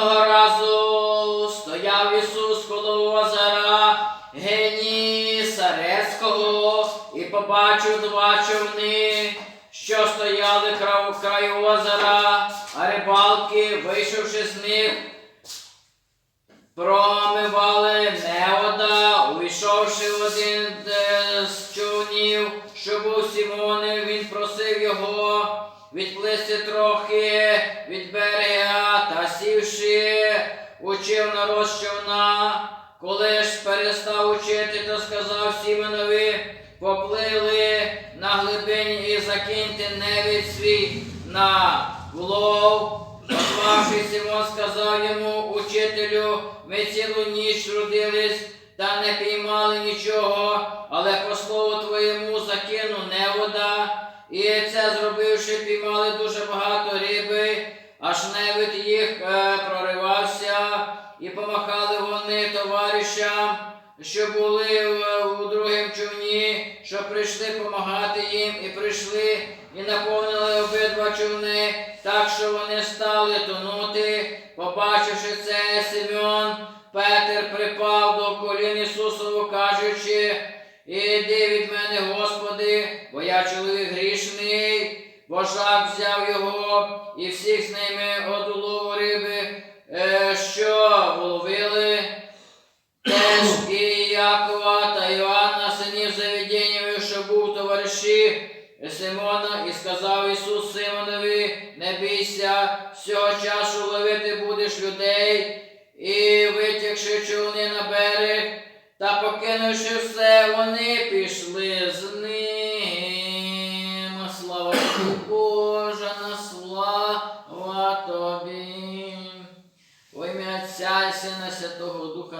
Одного разу стояв Ісус коло озера Генісарецького і побачив два човни, що стояли краю, озера, а рибалки, вийшовши з них, промивали невода, увійшовши в один з човнів, що був Сімонів, він просив його відплисти трохи від берега сівши, учив народ човна. Коли ж перестав учити, то сказав Сімонові, поплили на глибині і закиньте невід свій на влов. Позвавши Симон сказав йому, учителю, ми цілу ніч трудились та не піймали нічого, але по слову твоєму закину невода. І це зробивши, піймали дуже багато аж невид їх е, проривався, і помахали вони товаришам, що були в- у другому човні, що прийшли помагати їм, і прийшли, і наповнили обидва човни, так що вони стали тонути. Побачивши це, Симеон, Петер припав до колін Ісусову, кажучи, Іди від мене, Господи, бо я чоловік грішний, бо жак взяв його і всіх з ними од риби, е, що вловили. Теж і Якова та Іоанна, синів Завідєнєвих, що був товариші Симона, і сказав Ісус Симонові, не бійся, всього часу ловити будеш людей, і витягши човни на берег, та покинувши все, вони пішли з ним. Боже, на слава Тобі. Во ім'я Отця Сина Святого Духа.